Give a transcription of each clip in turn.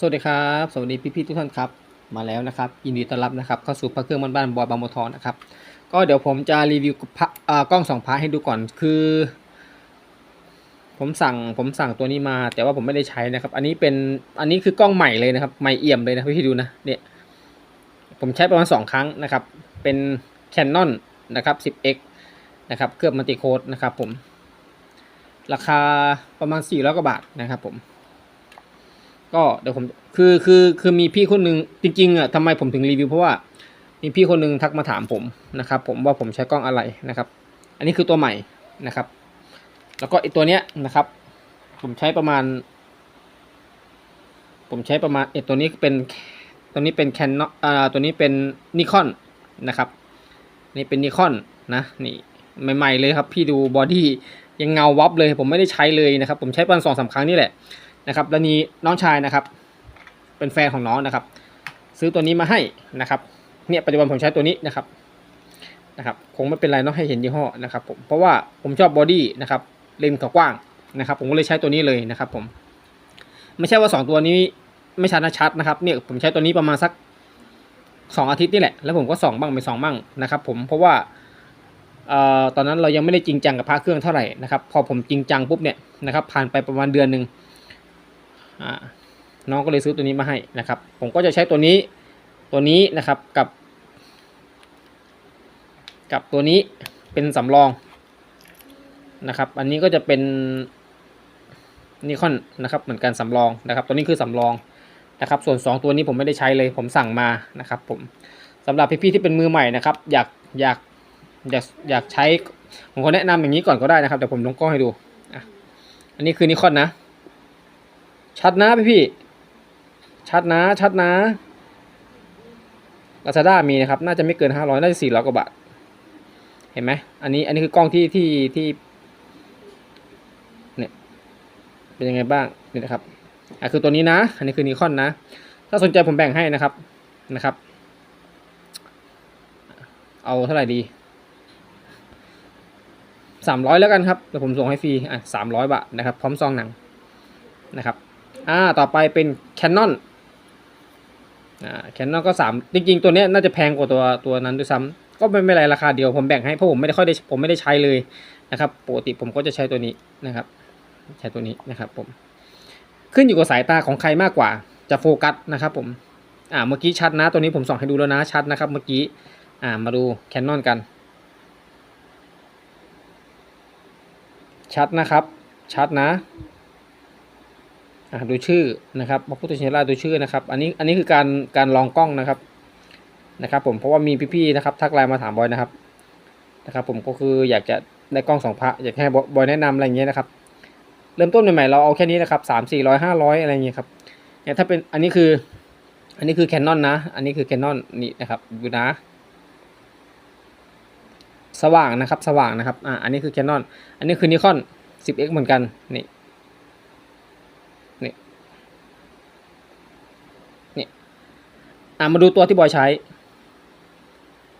สวัสดีครับ สวัสดีพี่ๆทุกท่านครับ มาแล้วนะครับยินดีต้อนรับนะครับเข้าสู่พระเครื่องบ้านๆบอยบางบัวทองนะครับ ก็เดี๋ยวผมจะรีวิวพระกล้องสองพาให้ดูก่อนคือ ผมสั่งผมสั่งตัวนี้มา แต่ว่าผมไม่ได้ใช้นะครับ อันนี้เป็นอันนี้คือกล้องใหม่เลยนะครับใหม่เอี่ยมเลยนะพี่ๆดูนะเนี่ยผมใช้ประมาณสองครั้งนะครับ เป็น Canon นะครับ 10x นะครับเครื่องมัลติโคดนะครับผมราคาประมาณ400กว่าบาทนะครับผม ก็เดี๋ยวผมคือคือคือมีพี่คนหนึ่งจริงๆอะทำไมผมถึงรีวิวเพราะว่ามีพี่คนหนึ่งทักมาถามผมนะครับ ผมว่าผมใช้กล้องอะไรนะครับ อันนี้คือตัวใหม่นะครับ แล้วก็ไอตัวเนี้ยนะครับ ผมใช้ประมาณ ผมใช้ประมาณไอตัวนี้เป็นตัวนี้เป็นแคนนอ่าตัวนี้เป็นนิคอนนะครับนี่เป็นนิคอนนะนี่ใหม่ๆเลยครับ พี่ดูบอดี้ยังเงาวับเลย ผมไม่ได้ใช้เลยนะครับ ผมใช้ประมาณสองสามครั้งนี่แหละ นะครับแล้วนี้น้องชายนะครับ เป็นแฟนของน้องนะครับ ซื้อตัวนี้มาให้นะครับเนี่ยปัจจุบันผมใช้ตัวนี้นะครับนะครับ คงไม่เป็นไรเน้องให้เห็นยี่ห้อนะครับผมเพราะว่าผมชอบบอดี้นะครับเลนส์กว้างนะครับ ผมก็เลยใช้ตัวนี้เลยนะครับ ผมไม่ใช่ว่าสองตัวนี้ไม่ชัดนะชัดนะครับเนี่ยผมใช้ตัวนี้ประมาณสักสองอาทิตย์นี่แหละแล้วผมก็ส่องบ้างไม่ส่องบ้างนะครับ ผมเพราะว่าออตอนนั้นเรายังไม่ได้จริงจังกับพระเครื่องเท่าไหร่นะครับ พอผมจริงจังปุ๊บเนี่ยนะครับ ผ่านไปประมาณเดือนหนึ่ง น้องก็เลยซื้อตัวนี้มาให้นะครับ ผมก็จะใช้ตัวนี้ตัวนี้นะครับกับ กับตัวนี้เป็นสำรองนะครับ อันนี้ก็จะเป็นนิคอนนะครับเหมือนกันสำรองนะครับ ตัวนี้คือสำรองนะครับ ส่วน 2 ตัวนี้ผมไม่ได้ใช้เลย ผมสั่งมานะครับผมสำหรับพี่ๆที่เป็นมือใหม่นะครับ อยากอยากอยากอยากใช้ผมก็แนะนำอย่างนี้ก่อนก็ได้นะครับเดี๋ยวผมลงกล้องให้ดูอันนี้คือนิคอนนะ ชัดนะพี่พี่ ชัดนะ ชัดนะลาซาด้ามีนะครับ น่าจะไม่เกินห้าร้อยน่าจะสี่ร้อยกว่าบาท เห็นไหม อันนี้ อันนี้คือกล้องที่ที่ที่ เนี่ย เป็นยังไงบ้าง นี่นะครับ อะคือตัวนี้นะ อันนี้คือนิคอนนะ ถ้าสนใจผมแบ่งให้นะครับ นะครับ เอาเท่าไหร่ดีสามร้อยแล้วกันครับเดี๋ยวผมส่งให้ฟรี อะสามร้อยบาทนะครับ พร้อมซองหนังนะครับ อ่าต่อไปเป็น Canon อ่า Canon ก็สามจริงๆ ตัวเนี้ยน่าจะแพงกว่าตัวตัวนั้นด้วยซ้ำก็ไม่เป็นไรราคาเดียวผมแบ่งให้เพราะผมไม่ได้ค่อยได้ผมไม่ได้ใช้เลยนะครับปกติผมก็จะใช้ตัวนี้นะครับ ใช้ตัวนี้นะครับผมขึ้นอยู่กับสายตาของใครมากกว่าจะโฟกัสนะครับผมอ่าเมื่อกี้ชัดนะ ตัวนี้ผมส่องให้ดูแล้วนะชัดนะครับเมื่อกี้อ่ามาดู Canon กัน ชัดนะครับ ชัดนะ ดูชื่อนะครับพระพุทธชินราชดูชื่อนะครับ อันนี้อันนี้คือการการลองกล้องนะครับนะครับ ผมเพราะว่ามีพี่ๆนะครับ ทักไลน์มาถามบอยนะครับนะครับ ผมก็คืออยากจะได้กล้องสองพระอยากให้บอยแนะนำอะไรอย่างเงี้ยนะครับ เริ่มต้นใหม่ๆเราเอาแค่นี้นะครับสามสี่ร้อยห้าร้อยอะไรอย่างเงี้ยครับเนี่ยถ้าเป็นอันนี้คือ อันนี้คือแคนนอนนะ อันนี้คือแคนนอนนี่นะครับดูนะ สว่างนะครับ สว่างนะครับอ่าอันนี้คือแคนนอนอันนี้คือนิคอน 10x เหมือนกันนี่ อ่ามาดูตัวที่บอยใช้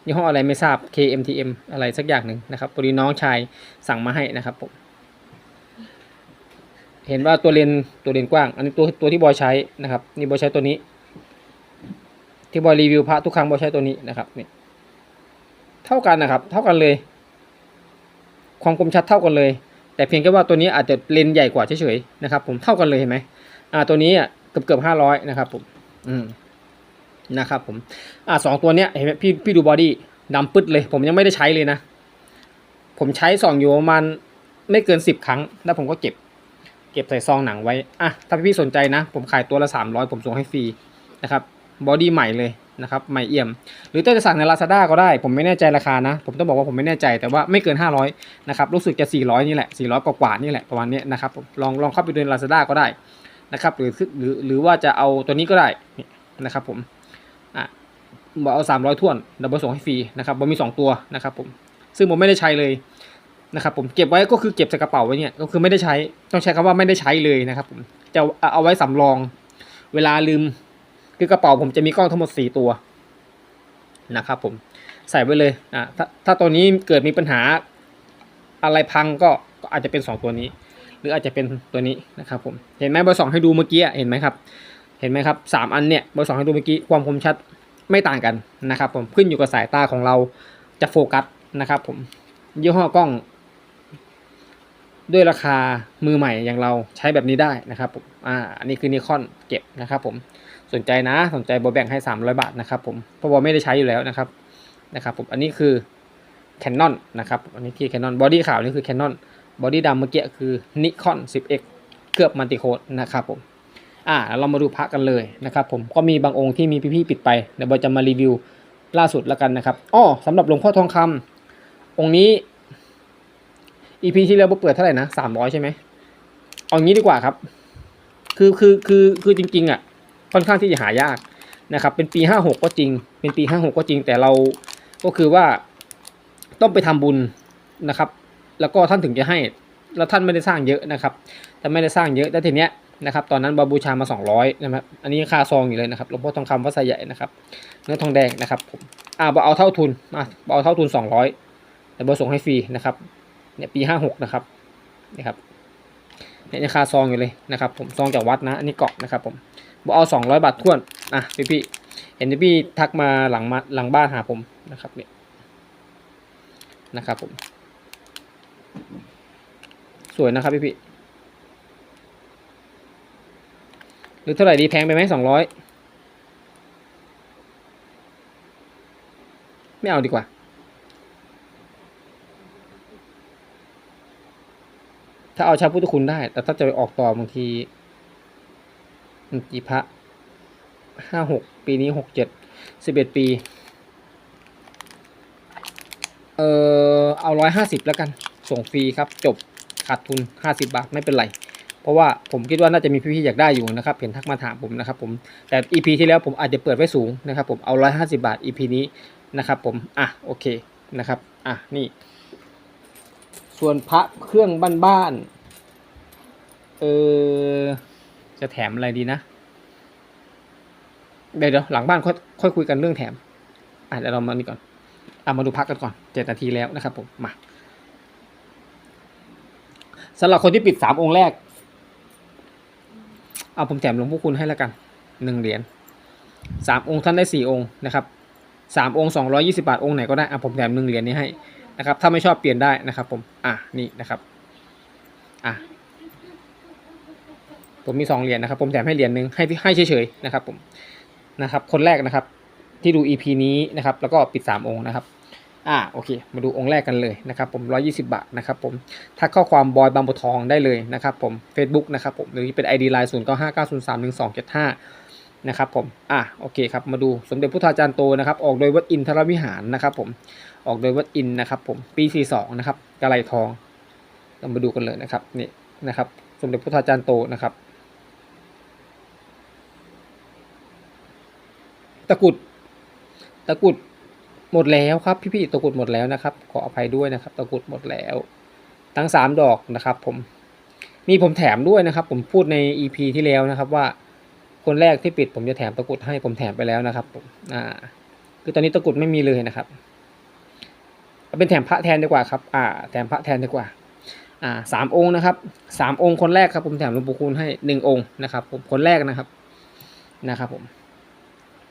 ยี่ห้ออะไรไม่ทราบ KMTM อะไรสักอย่างหนึ่งนะครับตัวนี้น้องชายสั่งมาให้นะครับผมเห็นว่าตัวเลนตัวเลนกว้าง อันนี้ตัวตัวที่บอยใช้นะครับ นี่บอยใช้ตัวนี้ ที่บอยรีวิวพระทุกครั้งบอยใช้ตัวนี้นะครับนี่เท่ากันนะครับ เท่ากันเลย ความคมชัดเท่ากันเลย แต่เพียงแค่ว่าตัวนี้อาจจะเลนใหญ่กว่าเฉยๆนะครับ ผมเท่ากันเลยเห็นไหมอ่าตัวนี้อะเกือบเกือบห้าร้อยนะครับผม อืม นะครับผมอ่าสองตัวเนี้ยเห็นไหมพี่พี่ดูบอดี้ดำปึ๊ดเลย ผมยังไม่ได้ใช้เลยนะ ผมใช้ส่องอยู่ประมาณไม่เกินสิบครั้ง แล้วผมก็เก็บ เก็บใส่ซองหนังไว้อะถ้าพี่สนใจนะ ผมขายตัวละสามร้อยผมส่งให้ฟรีนะครับบอดี้ใหม่เลยนะครับใหม่เอี่ยม หรือจะสั่งใน Lazada ก็ได้ ผมไม่แน่ใจราคานะ ผมต้องบอกว่าผมไม่แน่ใจแต่ว่าไม่เกิน 500นะครับรู้สึกจะ 400 นี่แหละ 400 กว่าๆนี่แหละประมาณนี้นะครับผมลองลองเข้าไปดูใน Lazada ก็ได้นะครับหรือหรือหรือว่าจะเอาตัวนี้ก็ได้นี่นะครับผม อะบอกเอาสามร้อยท่วนเดี๋ยวบส่งให้ฟรีนะครับบอมีสองตัวนะครับผมซึ่งผมไม่ได้ใช้เลยนะครับผมเก็บไว้ก็คือเก็บใส่กระเป๋าไว้เนี่ยก็คือไม่ได้ใช้ต้องใช้คำว่าไม่ได้ใช้เลยนะครับผมจะเอาไว้สำรอง เวลาลืมคือกระเป๋าผมจะมีกล้องทั้งหมดสี่ตัวนะครับผมใส่ไว้เลยอะถ้าถ้าตัวนี้เกิดมีปัญหาอะไรพังก็ก็อาจจะเป็นสองตัวนี้ หรืออาจจะเป็นตัวนี้นะครับผมเห็นไหมเบอร์สองให้ดูเมื่อกี้เห็นไหมครับ เห็นไหมครับสามอันเนี่ยเบอร์สองให้ดูเมื่อกี้ความคมชัดไม่ต่างกันนะครับผมขึ้นอยู่กับสายตาของเราจะโฟกัสนะครับผมยี่ห้อกล้อง ด้วยราคามือใหม่อย่างเราใช้แบบนี้ได้นะครับผมอ่าอันนี้คือนิคอนเก็บนะครับผมสนใจนะสนใจโบแบ่งให้ 300 บาทนะครับผมเพราะว่าไม่ได้ใช้อยู่แล้วนะครับนะครับผมอันนี้คือ Canon นะครับอันนี้ที่ Canon บอดี้ขาวนี่คือ Canon บอดี้ดำเมื่อกี้คือ Nikon 10x เคลือบมัลติโคดนะครับผม อ่าเรามาดูพระกันเลยนะครับผมก็มีบางองค์ที่มีพี่ๆปิดไปเดี๋ยวเราจะมารีวิวล่าสุดแล้วกันนะครับอ้อสำหรับหลวงพ่อทองคำองค์นี้ EP ที่แล้วเปิดเท่าไหร่นะสามร้อยใช่ไหมเอางี้ดีกว่าครับ คือคือคือคือจริง ๆ อะ ค่อนข้างที่จะหายากนะครับ เป็นปีห้าหกก็จริง เป็นปีห้าหกก็จริง แต่เราก็คือว่าต้องไปทำบุญนะครับ แล้วก็ท่านถึงจะให้ แล้วท่านไม่ได้สร้างเยอะนะครับ แต่ไม่ได้สร้างเยอะแต่ทีเนี้ย นะครับ ตอนนั้นบาบูชามา 200นะครับ อันนี้ค่าซองอยู่เลยนะครับหลวงพ่อทองคำวัดไซใหญ่นะครับ เนื้อทองแดงนะครับผมอ่าบเอาเท่าทุนมาบเอาเท่าทุน 200แต่บาส่งให้ฟรีนะครับ เนี่ยปี56นะครับนี่ครับเนี่ยยังคาซองอยู่เลยนะครับ ผมซองจากวัดนะอันนี้เกาะนะครับ ผมบเอา 200 บาทท้วนอะพี่พี่เห็นพี่ทักมาหลังมาหลังบ้านหาผมนะครับเนี่ยนะครับผม สวยนะครับพี่พี่ห รือเท่าไหร่ดีแพงไปไหมสองร้อยไม่เอาดีกว่า ถ้าเอาชาพุทธคุณได้ แต่ถ้าจะไปออกต่อบางทีกี่พระห้าหกปีนี้หกเจ็ดสิบเอ็ดปี เออเอาร้อยห้าสิบแล้วกัน ส่งฟรีครับ จบขาดทุนห้าสิบาท ไม่เป็นไร ราะว่าผมคิดว่าน่าจะมีพี่ๆอยากได้อยู่นะครับเห็นทักมาถามผมนะครับผมแต่ EP ที่แล้วผมอาจจะเปิดไว้สูงนะครับผมเอาร้อยห้าสิบาท EP นี้นะครับผมอะโอเคนะครับอะนี่ ส่วนพระเครื่องบ้านๆเออจะแถมอะไรดีนะเดี๋ยวเดี๋ยวหลังบ้านค่อยค่อยคุยกันเรื่องแถมอะเดี๋ยวเรามานี่ก่อนเอามาดูพักกันก่อนเจ็ดนาทีแล้วนะครับผมมาสำหรับคนที่ปิดสามองค์แรก เอาผมแถมหลวงพ่อคุณให้แล้วกันหนึ่งเหรียญสามองค์ท่านได้สี่องค์นะครับสามองค์สองร้อยี่สิบาทองค์ไหนก็ได้อะผมแถมหนึ่งเหรียญนี้ให้นะครับ ถ้าไม่ชอบเปลี่ยนได้นะครับ ผมอะนี่นะครับอะผมมีสองเหรียญนะครับ ผมแถมให้เหรียญหนึ่งให้ให้เฉยๆนะครับ ผมนะครับ คนแรกนะครับ ที่ดู EP นี้นะครับ แล้วก็ปิดสามองค์นะครับ อ่าโอเค มาดูองค์แรกกันเลยนะครับผมร้อยี่สิบาทนะครับผมถ้าข้อความบอยบางบัวทองได้เลยนะครับผม Facebook นะครับผมหรือเป็น ID Line 0 9 5 9 0 3 1 2 7 5นะครับผมอะโอเคครับมาดูสมเด็จพุทธาจารย์โตนะครับออกโดยวัดอินทรวิหารนะครับผมออกโดยวัดอินนะครับผมปี 42 นะครับกะไลทองเรามาดูกันเลยนะครับนี่นะครับสมเด็จพุทธาจารย์โตนะครับตะกุดตะกุด หมดแล้วครับพี่ๆตะกรุดหมดแล้วนะครับ ขออภัยด้วยนะครับตะกรุดหมดแล้ว ทั้งสามดอกนะครับ ผมมีผมแถมด้วยนะครับ ผมพูดใน EP ที่แล้วนะครับว่าคนแรกที่ปิดผมจะแถมตะกรุดให้ผมแถมไปแล้วนะครับผมอ่าคือตอนนี้ตะกรุดไม่มีเลยนะครับเอาเป็นแถมพระแทนดีกว่าครับ อ่า แถมพระแทนดีกว่า อ่าสามองค์นะครับสามองค์คนแรกครับ ผมแถมหลวงปู่คูณให้หนึ่งองค์นะครับ ผมคนแรกนะครับนะครับผม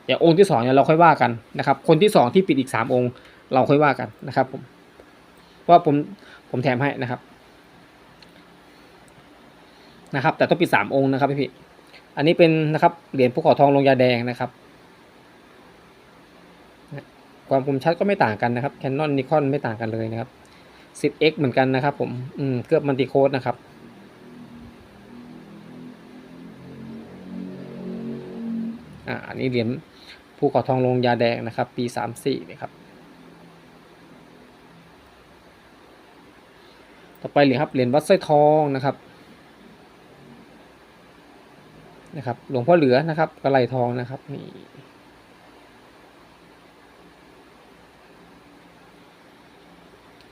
เดี๋ยวองค์ที่สองเนี่ยเราค่อยว่ากันนะครับ คนที่สองที่ปิดอีกสามองค์ เราค่อยว่ากันนะครับผมเพราะว่าผมผมแถมให้นะครับ นะครับ แต่ต้องปิดสามองค์นะครับพี่พี่อันนี้เป็นนะครับเหรียญภูเขาทองลงยาแดงนะครับ ความคมชัดก็ไม่ต่างกันนะครับ Canon Nikon ไม่ต่างกันเลยนะครับ 10x เหมือนกันนะครับ ผมอืมเคลือบมัลติโคดนะครับอ่าอันนี้เหรียญ ภูเขาทองลงยาแดงนะครับ ปีสามสี่นะครับต่อไปเหรียญครับเหรียญวัดสร้อยทองนะครับนะครับหลวงพ่อเหลือนะครับกระไหลทองนะครับนี่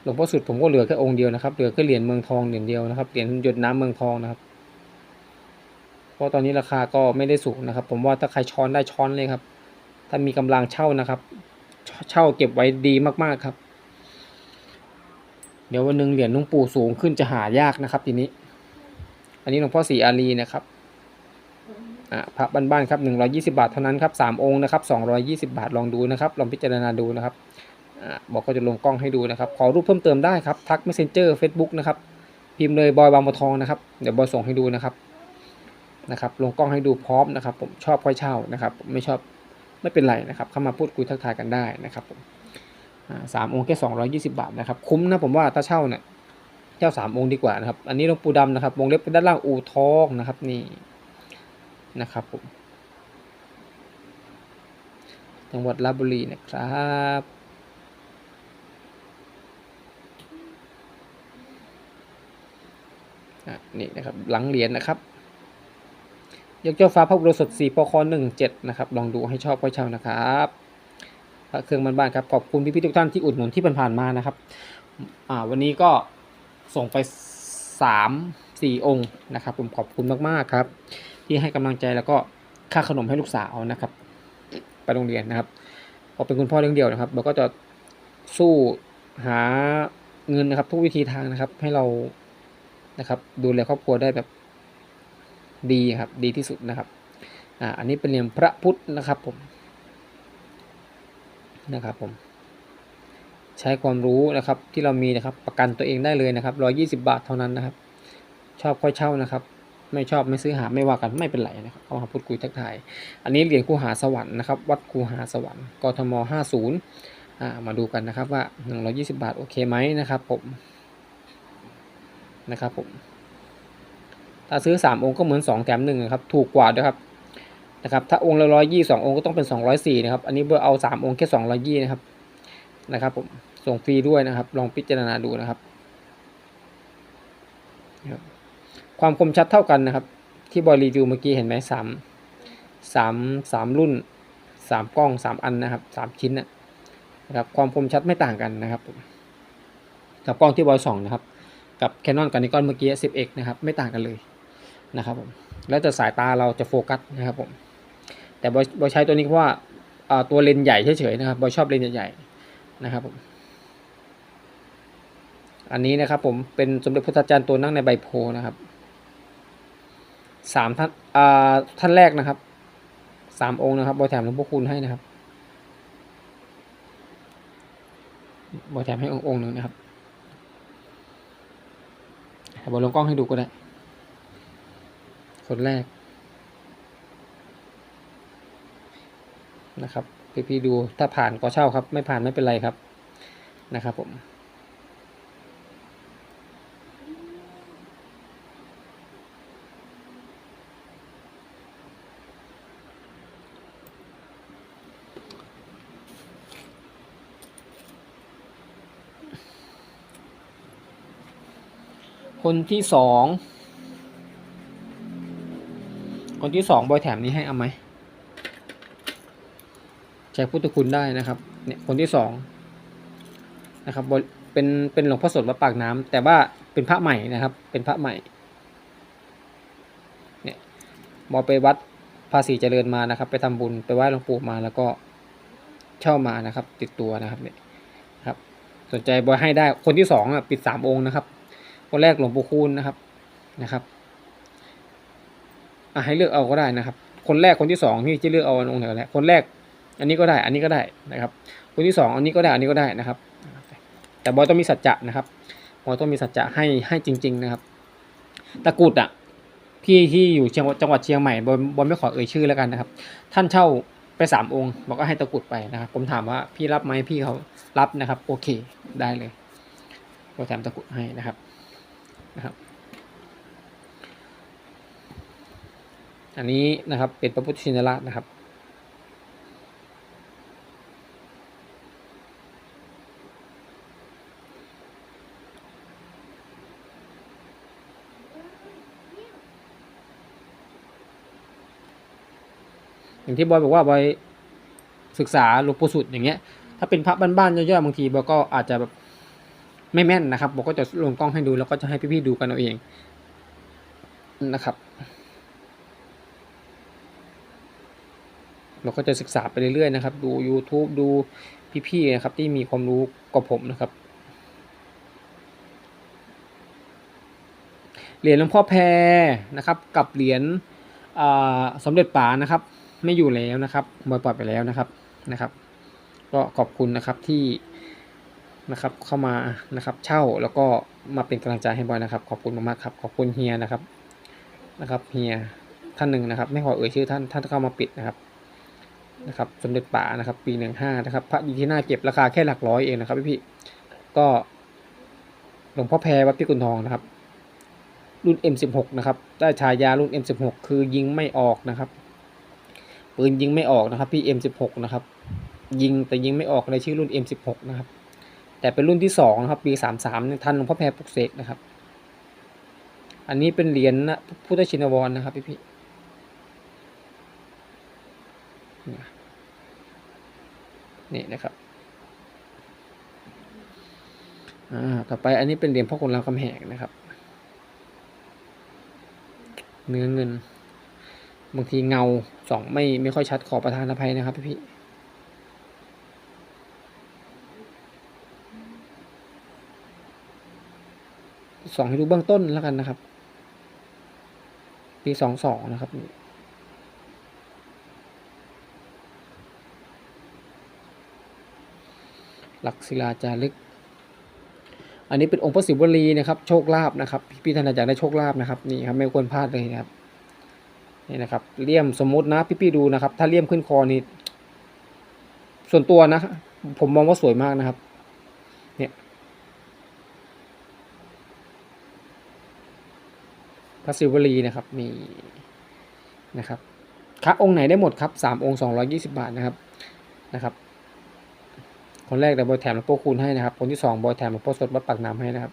หลวงพ่อสุดผมก็เหลือแค่องค์เดียวนะครับเหลือแค่เหรียญเมืองทองเหรียญเดียวนะครับเหรียญหยดน้ำเมืองทองนะครับเพราะตอนนี้ราคาก็ไม่ได้สูงนะครับ ผมว่าถ้าใครช้อนได้ช้อนเลยครับ ถ้ามีกำลังเช่านะครับ เช่าเก็บไว้ดีมากๆครับ เดี๋ยววันหนึ่งเหรียญหลุงปู่สูงขึ้นจะหายากนะครับ ทีนี้ อันนี้หลวงพ่อศรีอารีนะครับอะพระบ้านๆครับ120 บาทเท่านั้นครับ3องค์นะครับ220 บาทลองดูนะครับ ลองพิจารณาดูนะครับอะบอกก็จะลงกล้องให้ดูนะครับ ขอรูปเพิ่มเติมได้ครับทัก messenger facebook นะครับพิมพ์เลยบอยบางบัวทองนะครับเดี๋ยวบอยส่งให้ดูนะครับนะครับ ลงกล้องให้ดูพร้อมนะครับ ผมชอบค่อยเช่านะครับ ไม่ชอบ ไม่เป็นไรนะครับ เข้ามาพูดคุยทักทายกันได้นะครับผมสามองค์แค่220 บาทนะครับ คุ้มนะผมว่าถ้าเช่าเนี่ยเช่าสามองค์ดีกว่านะครับ อันนี้หลวงปูดำนะครับวงเล็บเป็นด้านล่างอูทองนะครับนี่นะครับผมจังหวัดราชบุรีนะครับอะนี่นะครับหลังเหรียญนะครับ ยกเจ้าฟ้าพระบรมสดสีพคหนึ่งเจ็ดนะครับ ลองดูให้ชอบค่อยเช่านะครับพระเครื่องบ้านๆครับ ขอบคุณพี่ๆทุกท่านที่อุดหนุนที่ผ่านๆมานะครับอ่าวันนี้ก็ส่งไปสามสี่องค์นะครับ ผมขอบคุณมากๆครับ ที่ให้กำลังใจแล้วก็ค่าขนมให้ลูกสาวนะครับ ไปโรงเรียนนะครับพอเป็นคุณพ่อเลี้ยงเดี่ยวนะครับเราก็จะสู้หาเงินนะครับ ทุกวิธีทางนะครับ ให้เรานะครับ ดูแลครอบครัวได้แบบ ดีครับดีที่สุดนะครับอ่าอันนี้เป็นเหรียญพระพุทธนะครับผมนะครับผมใช้ความรู้นะครับที่เรามีนะครับประกันตัวเองได้เลยนะครับร้อยี่สิบาทเท่านั้นนะครับ ชอบค่อยเช่านะครับ ไม่ชอบไม่ซื้อหาไม่ว่ากันไม่เป็นไรนะครับเข้ามาพูดคุยทักทาย อันนี้เหรียญคูหาสวรรค์นะครับ วัดคูหาสวรรค์กทม 50อ่ามาดูกันนะครับว่า 120 บาทโอเคไหมนะครับผมนะครับผม ถ้าซื้อ 3 องค์ก็เหมือน 2 แถม1นะครับ ถูกกว่าด้วยครับนะครับ ถ้าองค์ละร้อยยี่สององค์ก็ต้องเป็น 204นะครับ อันนี้เบอร์เอา 3 องค์แค่220นะครับ นะครับผม ส่งฟรีด้วยนะครับ ลองพิจารณาดูนะครับ ความคมชัดเท่ากันนะครับ ที่บอยรีวิวเมื่อกี้เห็นไหมสามสามสามรุ่นสามกล้องสามอันนะครับสามชิ้นนะครับ ความคมชัดไม่ต่างกันนะครับกับกล้องที่บอยสองนะครับ กับ Canon กับ Nikon เมื่อกี้ 10x นะครับ ไม่ต่างกันเลย นะครับผมแล้วแต่สายตาเราจะโฟกัสนะครับผมแต่บอยใช้ตัวนี้เพราะว่าตัวเลนส์ใหญ่เฉยๆนะครับบอยชอบเลนส์ใหญ่ๆนะครับผมอันนี้นะครับผมเป็นสมเด็จพุทธจารย์ตัวนั่งในใบโพนะครับสามท่านอ่าท่านแรกนะครับสามองค์นะครับบอยแถมหลวงพ่อคูณให้นะครับบอยแถมให้องค์องค์หนึ่งนะครับบอยลงกล้องให้ดูก็ได้ คนแรกนะครับพี่พี่ๆดูถ้าผ่านก็เช่าครับ ไม่ผ่านไม่เป็นไรครับนะครับผมคนที่สอง คนที่สองบอยแถมนี้ให้เอาไหมใช้พุทธคุณได้นะครับ เนี่ยคนที่สองนะครับบอยเป็นเป็นหลวงพ่อสดวัดปากน้ำแต่ว่าเป็นพระใหม่นะครับ เป็นพระใหม่ เนี่ยบอยไปวัดภาษีเจริญมานะครับ ไปทำบุญไปไหว้หลวงปู่มาแล้วก็เช่ามานะครับ ติดตัวนะครับเนี่ยครับ สนใจบอยให้ได้คนที่สองอะปิดสามองค์นะครับคนแรกหลวงปู่คูณนะครับนะครับ อะให้เลือกเอาก็ได้นะครับ คนแรกคนที่สองที่จะเลือกเอาองค์ไหนก็ได้คนแรกอันนี้ก็ได้ อันนี้ก็ได้นะครับ คนที่สองอันนี้ก็ได้ อันนี้ก็ได้นะครับ แต่บอยต้องมีสัจจะนะครับบอยต้องมีสัจจะให้ให้จริง ๆ นะครับ ตะกรุดอะพี่ที่อยู่เชียงจังหวัดเชียงใหม่บอยบอยไม่ขอเอ่ยชื่อแล้วกันนะครับ ท่านเช่าไปสามองค์บอกก็ให้ตะกรุดไปนะครับ ผมถามว่าพี่รับไหมพี่เขารับนะครับ โอเคได้เลยบอยแถมตะกรุดให้นะครับนะครับ อันนี้นะครับเป็นพระพุทธชินราชนะครับ อย่างที่บอยบอกว่าบอยศึกษาหลวงปู่สุดอย่างเงี้ย ถ้าเป็นพระบ้านๆย่อยๆบางทีบอยก็อาจจะแบบไม่แม่นนะครับบอกก็จะลงกล้องให้ดูแล้วก็จะให้พี่ๆดูกันเอาเองนะครับ เราก็จะศึกษาไปเรื่อยๆนะครับ ดู YouTube ดูพี่ๆนะครับที่มีความรู้กว่าผมนะครับ เหรียญหลวงพ่อแพรนะครับ กับเหรียญสมเด็จป๋านะครับ ไม่อยู่แล้วนะครับบอยปล่อยไปแล้วนะครับนะครับ ก็ขอบคุณนะครับที่นะครับเข้ามานะครับเช่าแล้วก็มาเป็นกำลังใจให้บอยนะครับ ขอบคุณมากๆครับ ขอบคุณเฮียนะครับนะครับเฮียท่านหนึ่งนะครับ ไม่ขอเอ่ยชื่อท่านท่านเข้ามาปิดนะครับ นะครับสมเด็จป่านะครับ ปีหนึ่งห้านะครับ พระอยู่ที่หน้าเก็บราคาแค่หลักร้อยเองนะครับพี่ๆก็หลวงพ่อแพรวัดพิกุลทองนะครับ รุ่น M16 นะครับได้ฉายารุ่น M16 คือยิงไม่ออกนะครับปืนยิงไม่ออกนะครับพี่ M16 นะครับ ยิงแต่ยิงไม่ออกในชื่อรุ่น M16 นะครับ แต่เป็นรุ่นที่สองนะครับปี33เนี่ยทันหลวงพ่อแพรปลุกเสกนะครับ อันนี้เป็นเหรียญนะพุทธชินวรนะครับพี่พี่ นี่นะครับต่อไปอันนี้เป็นเหรียญพ่อคุณรามคำแหงนะครับ เนื้อเงิน บางทีเงาสองไม่ไม่ค่อยชัดขอประทานอภัยนะครับพี่พี่สองให้ดูเบื้องต้นแล้วกันนะครับ ปีสองสองนะครับ หลักศิลาจารึก อันนี้เป็นองค์พระศิวลีนะครับ โชคลาภนะครับ พี่ๆท่านอยากได้โชคลาภนะครับนี่ครับไม่ควรพลาดเลยนะครับนี่นะครับเลี่ยมสมมุตินะพี่ๆดูนะครับ ถ้าเลี่ยมขึ้นคอนี่ส่วนตัวนะผมมองว่าสวยมากนะครับ เนี่ยพระศิวลีนะครับนี่นะครับพระองค์ไหนได้หมดครับสามองค์สองร้อยี่สิบาทนะครับนะครับ คนแรกเดี๋ยวบอยแถมหลวงพ่อคูณให้นะครับ คนที่สองบอยแถมหลวงพ่อสดวัดปากน้ำให้นะครับ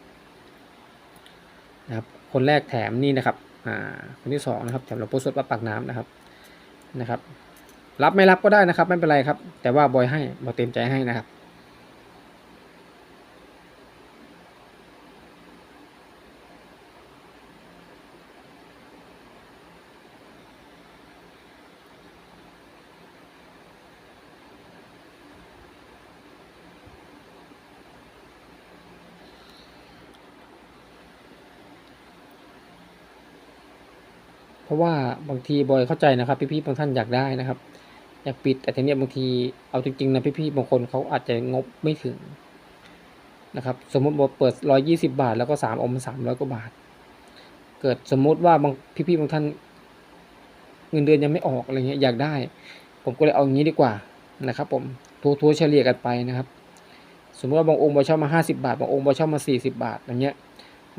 นะครับ คนแรกแถมนี่นะครับอ่าคนที่สองนะครับแถมหลวงพ่อสดวัดปากน้ำนะครับนะครับ รับไม่รับก็ได้นะครับ ไม่เป็นไรครับ แต่ว่าบอยให้บอยเต็มใจให้นะครับ ว่าบางทีบอยเข้าใจนะครับ พี่ๆบางท่านอยากได้นะครับ อยากปิดแต่ทีนี้บางทีเอาจริงๆนะพี่ๆบางคนเขาอาจจะงบไม่ถึงนะครับ สมมติบอกเปิดร้อยยี่สิบาท แล้วก็สามอมสามร้อยกว่าบาท เกิดสมมุติว่าบางพี่ๆบางท่าน เงินเดือนยังไม่ออกอะไรเงี้ยอยากได้ ผมก็เลยเอางี้ดีกว่านะครับ ผมทัวทัวๆเฉลี่ยกันไปนะครับ สมมติว่าบางองค์บอยเช่ามาห้าสิบาทบางองค์บอยเช่ามาสี่สิบาทอย่างเงี้ย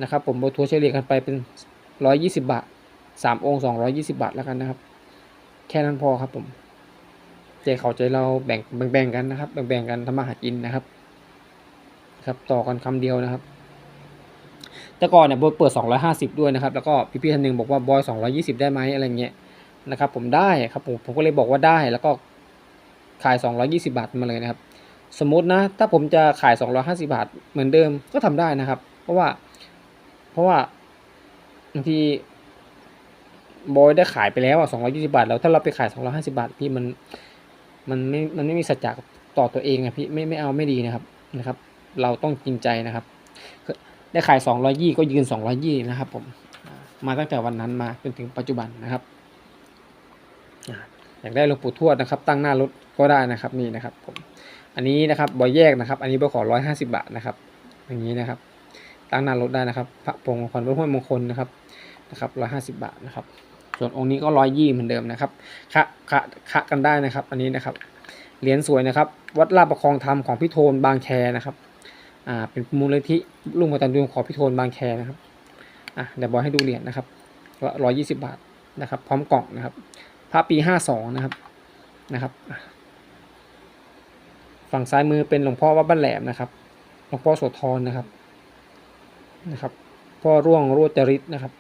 นะครับ ผมบอยทัวร์เฉลี่ยกันไปเป็นร้อยยี่สิบาท สามองค์สองร้อยี่สิบาทแล้วกันนะครับ แค่นั้นพอครับผมใจเขาใจเราแบ่งแบ่งกันนะครับ แบ่งๆกันทำมาหากินนะครับครับต่อกันคำเดียวนะครับ แต่ก่อนเนี่ยบอยเปิดสองร้อยห้าสิบด้วยนะครับ แล้วก็พี่ๆท่านหนึ่งบอกว่าบอยสองร้อยี่สิบได้ไหมอะไรเงี้ยนะครับ ผมได้ครับผมผมก็เลยบอกว่าได้แล้วก็ขายสองร้อยี่สิบาทมาเลยนะครับ สมมตินะ ถ้าผมจะขายสองร้อห้าสิบาทเหมือนเดิมก็ทำได้นะครับ เพราะว่าเพราะว่าบางที บอยได้ขายไปแล้วอะสองร้อยี่สิบาท แล้วถ้าเราไปขายสองร้อห้าสิบาทพี่มันมันไม่มันไม่มีสัจจะต่อตัวเองอะพี่ไม่ไม่เอาไม่ดีนะครับนะครับ เราต้องจริงใจนะครับ ได้ขายสองร้อยี่ก็ยืนสองร้อยี่นะครับ ผมมาตั้งแต่วันนั้นมาจนถึงปัจจุบันนะครับอยากได้หลวงปู่ทวดนะครับ ตั้งหน้ารถก็ได้นะครับนี่นะครับผมอันนี้นะครับบอยแยกนะครับ อันนี้บอยขอร้อยห้าสิบาทนะครับ อย่างนี้นะครับ ตั้งหน้ารถได้นะครับ พระพงศ์ขวัญพระห้วยมงคลนะครับนะครับร้อยห้าสิบาทนะครับ ส่วนองค์นี้ก็ร้อยยี่เหมือนเดิมนะครับคะคะคะกันได้นะครับ อันนี้นะครับ เหรียญสวยนะครับ วัดลาประคองธรรมของพี่โทนบางแคนะครับ อ่า เป็นมูลนิธิลุงมาตันดูของพี่โทนบางแคนะครับ อะ เดี๋ยวบอยให้ดูเหรียญนะครับก็ร้อยยี่สิบาทนะครับ พร้อมกล่องนะครับพระปีห้าสองนะครับ นะครับ ฝั่งซ้ายมือเป็นหลวงพ่อวัดบ้านแหลมนะครับ หลวงพ่อโสธรนะครับ นะครับ พ่อร่วงโรจริตนะครับ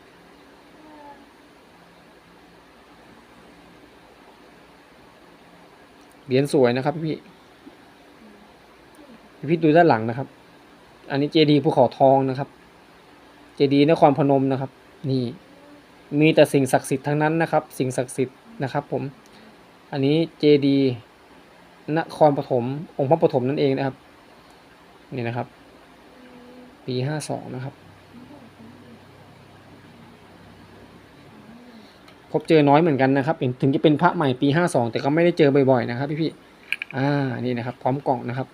เหรียญสวยนะครับพี่พี่พี่ดูด้านหลังนะครับ อันนี้เจดีภูเขาทองนะครับ เจดีนครพนมนะครับ นี่ มีแต่สิ่งศักดิ์สิทธิ์ทั้งนั้นนะครับ สิ่งศักดิ์สิทธิ์นะครับ ผม อันนี้เจดีนครปฐมองค์พระปฐมนั่นเองนะครับ นี่นะครับ ปีห้าสองนะครับ พบเจอน้อยเหมือนกันนะครับถึงจะเป็นพระใหม่ปีห้าสองแต่ก็ไม่ได้เจอบ่อยๆนะครับ พี่ๆอ่านี่นะครับ พร้อมกล่องนะครับ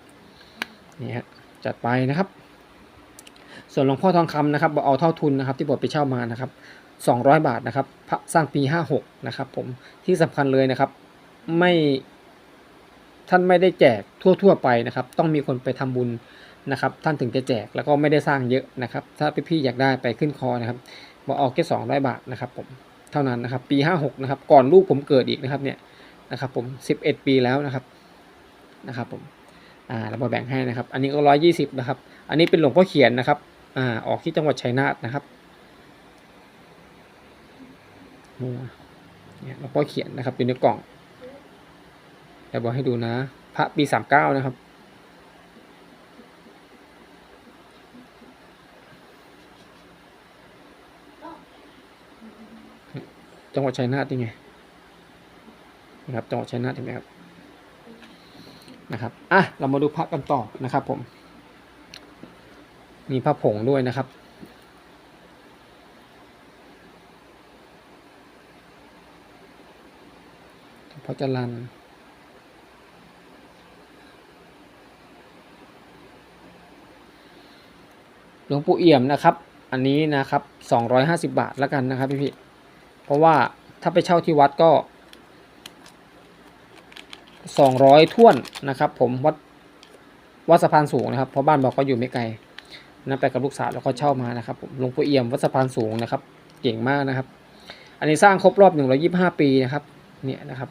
นี่ฮะจัดไปนะครับ ส่วนหลวงพ่อทองคำนะครับเอาเท่าทุนนะครับ ที่บทไปเช่ามานะครับสองร้อยบาทนะครับพระสร้างปีห้าหกนะครับ ผมที่สำคัญเลยนะครับ ไม่ท่านไม่ได้แจกทั่ว ๆ ไปนะครับ ต้องมีคนไปทำบุญนะครับ ท่านถึงจะแจกแล้วก็ไม่ได้สร้างเยอะนะครับ ถ้าพี่ๆอยากได้ไปขึ้นคอนะครับบอกเอาแค่สองร้อยบาทนะครับผม เท่านั้นนะครับ ปีห้าหกนะครับ ก่อนลูกผมเกิดอีกนะครับเนี่ยนะครับผมสิบเอ็ดปีแล้วนะครับนะครับผมอ่าเรามาแบ่งให้นะครับ อันนี้ก็ร้อยยี่สิบนะครับ อันนี้เป็นหลวงพ่อเขียนนะครับอ่าออกที่จังหวัดชัยนาทนะครับนี่นะเนี่ยหลวงพ่อเขียนนะครับอยู่ในกล่องเดี๋ยวบอกให้ดูนะ พระปีสามเก้านะครับ จังหวัดชัยนาทนี่ไงนะครับจังหวัดชัยนาทเห็นไหมครับนะครับอะเรามาดูพระกันต่อนะครับผม มีพระผงด้วยนะครับพระจรันหลวงปู่เอี่ยมนะครับ อันนี้นะครับสองร้อยห้าสิบาทแล้วกันนะครับพี่พี่ ราะว่าถ้าไปเช่าที่วัดก็สองร้อยท่วนนะครับผมวัดวัดสะพานสูงนะครับเพราะบ้านบอกก็อยู่ไม่ไกลนั่นไปกับลูกสาวแล้วก็เช่ามานะครับผมหลวงปู่เอี่ยมวัดสะพานสูงนะครับเก่งมากนะครับ อันนี้สร้างครบรอบ 125 ปีนะครับเนี่ยนะครับ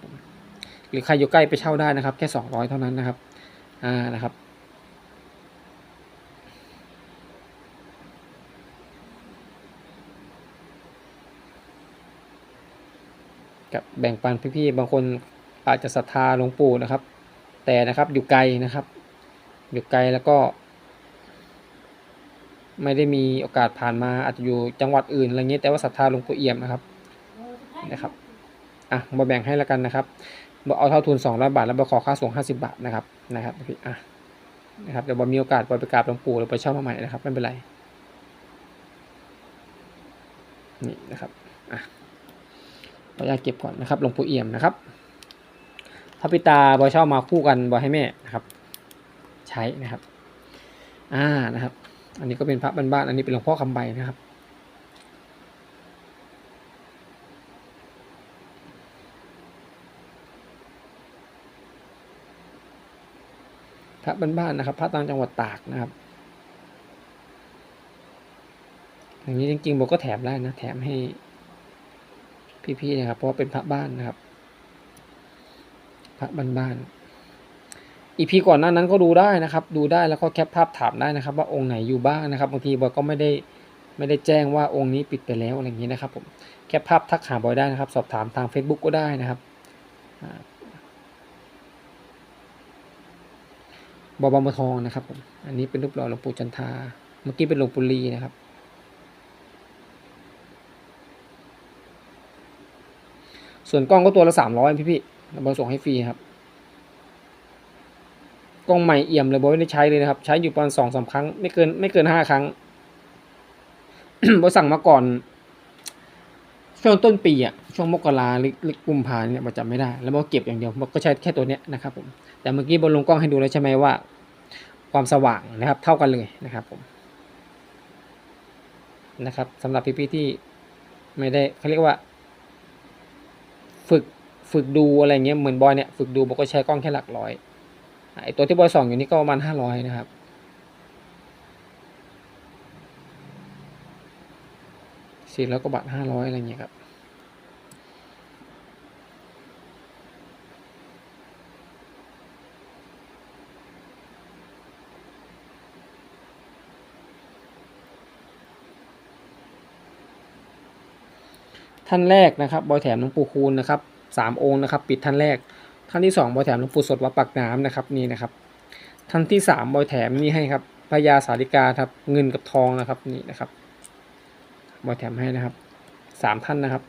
หรือใครอยู่ใกล้ไปเช่าได้นะครับ แค่ 200 เท่านั้นนะครับอ่านะครับ กับแบ่งปันพี่ๆบางคนอาจจะศรัทธาหลวงปู่นะครับ แต่นะครับอยู่ไกลนะครับ อยู่ไกลแล้วก็ ไม่ได้มีโอกาสผ่านมาอาจจะอยู่จังหวัดอื่นอะไรเงี้ยแต่ว่าศรัทธาหลวงปู่เอี่ยมนะครับนะครับอะมาแบ่งให้แล้วกันนะครับบอเอาเท่าทุน200บาท แล้วบอขอค่าส่ง50บาทนะครับนะครับพี่อะนะครับเดี๋ยวบอมีโอกาสบอไปกราบหลวงปู่หรือไปเช่ามาใหม่นะครับไม่เป็นไรนี่นะครับอะ ขออนุญาเก็บก่อนนะครับ ลงปูเอี่ยมนะครับพระปิตาบอเช่ามาคู่กันบอให้แม่นะครับ ใช้นะครับ อ่านะครับ อันนี้ก็เป็นพระบ้านๆอันนี้เป็นหลวงพ่อคำใบนะครับพระบ้านๆนะครับพระต่างจังหวัดตากนะครับอย่างนี้จริงๆบอกก็แถมได้นะ แถมให้ พี่ๆนะครับ เพราะเป็นพระบ้านนะครับ พระบ้านๆอีพีก่อนหน้านั้นก็ดูได้นะครับ ดูได้แล้วก็แคปภาพถามได้นะครับ ว่าองค์ไหนอยู่บ้างนะครับบางทีบอยก็ไม่ได้ไม่ได้แจ้งว่าองค์นี้ปิดไปแล้วอะไรอย่างนี้นะครับผมแคปภาพทักหาบอยได้นะครับ สอบถามทาง Facebook ก็ได้นะครับอ่าบอบอมทองนะครับผมอันนี้เป็นรูปหล่อหลวงปู่จันทาเมื่อกี้เป็นหลวงปู่ลีนะครับ ส่วนกล้องก็ตัวละสามร้อยพี่พี่ๆบอยส่งให้ฟรีครับ กล้องใหม่เอี่ยมเลยบอยไม่ได้ใช้เลยนะครับ ใช้อยู่ประมาณสองสามครั้ง ไม่เกินไม่เกินห้าครั้งบอยสั่งมาก่อน ช่วงต้นปีอะช่วงมกราหรือกุมภาเนี่ยบอยจำไม่ได้ แล้วบอยเก็บอย่างเดียวบอยก็ใช้แค่ตัวเนี้ยนะครับผม แต่เมื่อกี้บนลงกล้องให้ดูแล้วใช่ไหมว่า ความสว่างนะครับ เท่ากันเลยนะครับผม นะครับสำหรับพี่ๆที่ไม่ได้เขาเรียกว่า ฝึกดูอะไรเงี้ยเหมือนบอยเนี่ยฝึกดูบอยก็ใช้กล้องแค่หลักร้อยไอตัวที่บอยส่องอยู่นี่ก็ประมาณห้าร้อยนะครับสี่ร้อยกว่าบาทห้าร้อยอะไรเงี้ยครับท่านแรกนะครับ บอยแถมหลวงปู่คูณนะครับ สามองค์นะครับ ปิดท่านแรก ท่านที่สองบอยแถมหลวงปู่สดวัดปากน้ำนะครับนี่นะครับ ท่านที่สามบอยแถมนี่ให้ครับพญาสาริกาครับเงินกับทองนะครับนี่นะครับบอยแถมให้นะครับสามท่านนะครับ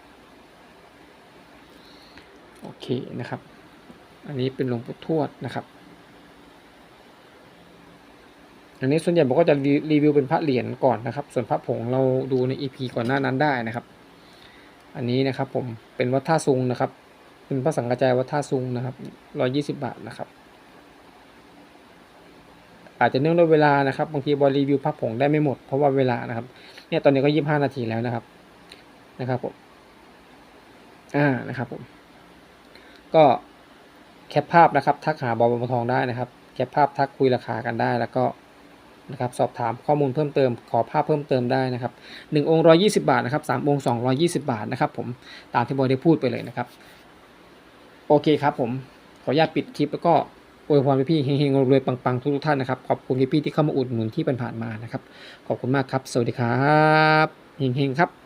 โอเคนะครับ อันนี้เป็นหลวงปู่ทวดนะครับอันนี้ส่วนใหญ่บอกก็จะรีรีวิวเป็นพระเหรียญก่อนนะครับ ส่วนพระผงเราดูใน EP ก่อนหน้านั้นได้นะครับ อันนี้นะครับผมเป็นวัดท่าซุงนะครับ เป็นพระสังกระจายวัดท่าซุงนะครับร้อยี่สิบาทนะครับ อาจจะเนื่องด้วยเวลานะครับ บางทีบอลรีวิวพักผงได้ไม่หมดเพราะว่าเวลานะครับ เนี่ยตอนนี้ก็ยี่ห้านาทีแล้วนะครับ นะครับผม อ่า นะครับผม ก็แคปภาพนะครับ ทักหาบอบมทองได้นะครับ แคปภาพทักคุยราคากันได้แล้วก็นะครับสอบถามข้อมูลเพิ่มเติมขอภาพเพิ่มเติมได้นะครับหนึ่งองค์ร้อยี่สิบาทนะครับสามองค์สองร้อยี่สิบาทนะครับผมตามที่บอยได้พูดไปเลยนะครับ โอเคครับผม ขออนุญาตปิดคลิปแล้วก็อวยพรพี่ๆเฮงๆรวยๆปังๆ ทุกๆท่านนะครับ ขอบคุณพี่ๆที่เข้ามาอุดหนุนที่ผ่านๆมานะครับ ขอบคุณมากครับ สวัสดีครับเฮงๆครับ